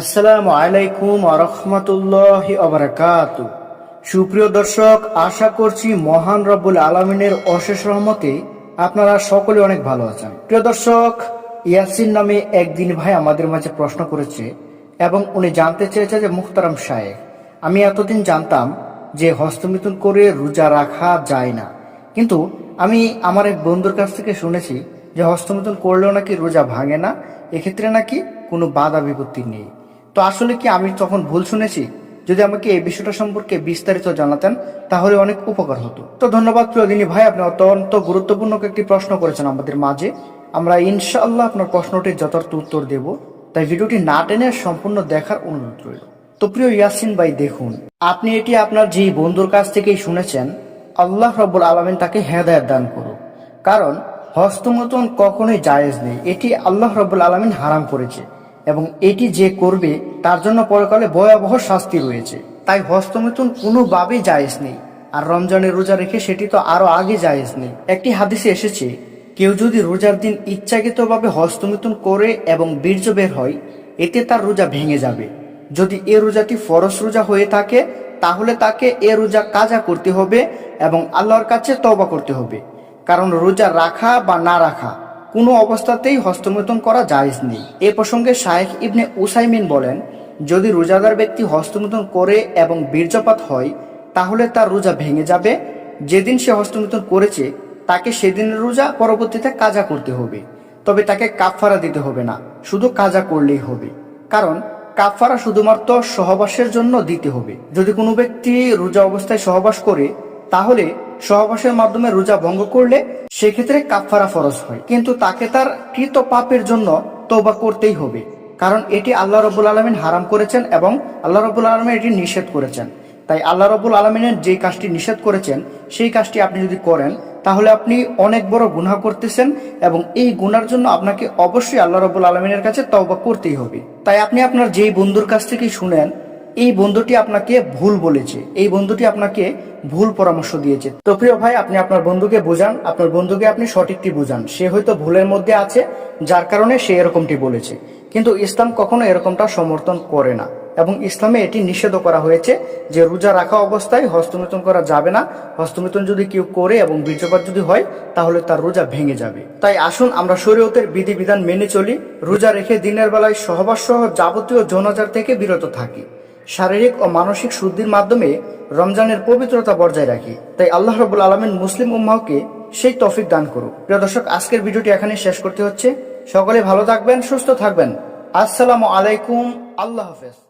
আসসালামু আলাইকুম আরহামতুল্লাহ আবরাকাত সুপ্রিয় দর্শক, আশা করছি মহান রব্বুল আলমিনের অশেষ রহমতে আপনারা সকলে অনেক ভালো আছেন। প্রিয় দর্শক, ইয়াসিন নামে একদিন ভাই আমাদের মাঝে প্রশ্ন করেছে এবং উনি জানতে চেয়েছে যে মুখতারাম সাহেব আমি এতদিন জানতাম যে হস্তমিথুন করে রোজা রাখা যায় না। কিন্তু আমি আমার এক বন্ধুর কাছ থেকে শুনেছি যে হস্তমিথুন করলেও নাকি রোজা ভাঙে না, এক্ষেত্রে নাকি কোনো বাধা বিপত্তি নেই। তো আসলে কি আমি তখন ভুল শুনেছি? যদি আমাকে এই বিষয়টা সম্পর্কে বিস্তারিত জানাতেন, তাহলে অনেক উপকার হতো। তো ধন্যবাদ প্রিয়দিনী ভাই, আপনি অত্যন্ত গুরুত্বপূর্ণ একটি প্রশ্ন করেছেন আমাদের মাঝে। আমরা ইনশাআল্লাহ আপনার প্রশ্নটির যথার্থ উত্তর দেব। তাই ভিডিওটি না টেনে সম্পূর্ণ দেখার অনুরোধ রইল। তো প্রিয় ইয়াসিন ভাই, দেখুন, আপনি এটি আপনার যেই বন্ধুর কাছ থেকেই শুনেছেন, আল্লাহ রব্বুল আলমিন তাকে হেদায়ত দান করুক। কারণ হস্তমতন কখনোই জায়েজ নেই। এটি আল্লাহ রব্বুল আলমিন হারাম করেছে। এবং এটি যে করবে, তার জন্য পরকালে ভয়াবহ শাস্তি রয়েছে। তাই হস্তমিথুন কোনোভাবেই জায়েজ নেই। আর রমজানের রোজা রেখে সেটি তো আরও আগে জায়েজ নেই। একটি হাদিসে এসেছে, কেউ যদি রোজার দিন ইচ্ছাকৃতভাবে হস্তমিথুন করে এবং বীর্য বের হয়, এতে তার রোজা ভেঙে যাবে। যদি এ রোজাটি ফরস রোজা হয়ে থাকে, তাহলে তাকে এ রোজা কাজা করতে হবে এবং আল্লাহর কাছে তবা করতে হবে। কারণ রোজা রাখা বা না রাখা কোনো অবস্থাতেই হস্তমৈথুন করা জায়েজ নেই। এ প্রসঙ্গে শায়েখ ইবনে উসাইমিন বলেন, যদি রোজাদার ব্যক্তি হস্তমৈথুন করে এবং বীর্যপাত হয়, তাহলে তার রোজা ভেঙে যাবে। যেদিন সে হস্তমৈথুন করেছে, তাকে সেদিনের রোজা পরবর্তীতে কাজা করতে হবে। তবে তাকে কাফফারা দিতে হবে না, শুধু কাজা করলেই হবে। কারণ কাফফারা শুধুমাত্র সহবাসের জন্য দিতে হবে। যদি কোনো ব্যক্তি রোজা অবস্থায় সহবাস করে, তাহলে সহবাসের মাধ্যমে রোজা ভঙ্গ করলে সেক্ষেত্রে কাফফারা ফরজ হয়। কিন্তু তাকে তার কৃত পাপের জন্য তৌবা করতেই হবে। কারণ এটি আল্লাহ রবুল আলমিন হারাম করেছেন এবং আল্লাহ রবুল আলমিন এটি নিষেধ করেছেন। তাই আল্লাহ রবুল আলমিনের যেই কাজটি নিষেধ করেছেন, সেই কাজটি আপনি যদি করেন, তাহলে আপনি অনেক বড় গুনাহ করতেছেন এবং এই গুনার জন্য আপনাকে অবশ্যই আল্লাহ রবুল আলমিনের কাছে তওবা করতেই হবে। তাই আপনি আপনার যেই বন্ধুর কাছ থেকেই শুনেন, এই বন্ধুটি আপনাকে ভুল বলেছে। এই বন্ধুটি আপনাকে ভুল পরামর্শ দিয়েছে। তো প্রিয় ভাই, আপনি আপনার বন্ধুকে বোঝান। আপনার বন্ধুকে আপনি সঠিকটি বোঝান। সে হয়তো ভুলের মধ্যে আছে, যার কারণে সে এরকমটি বলেছে। কিন্তু ইসলাম কখনো এরকমটা সমর্থন করে না। এবং ইসলামে এটি নিষেধ করা হয়েছে যে রোজা রাখা অবস্থায় হস্তমিথুন করা যাবে না। হস্তমিথুন যদি কেউ করে এবং বীর্যপাত যদি হয়, তাহলে তার রোজা ভেঙে যাবে। তাই আসুন, আমরা শরীয়তের বিধিবিধান মেনে চলি। রোজা রেখে দিনের বেলায় সহবাস সহ যাবতীয় যৌনাচার থেকে বিরত থাকি। শারীরিক ও মানসিক শুদ্ধির মাধ্যমে রমজানের পবিত্রতা বজায় রাখি। তাই আল্লাহ রবুল আলমিন মুসলিম উম্মাহকে সেই তফিক দান করুক। প্রিয় দর্শক, আজকের ভিডিওটি এখানে শেষ করতে হচ্ছে। সকলে ভালো থাকবেন, সুস্থ থাকবেন। আসসালামু আলাইকুম, আল্লাহ হাফেজ।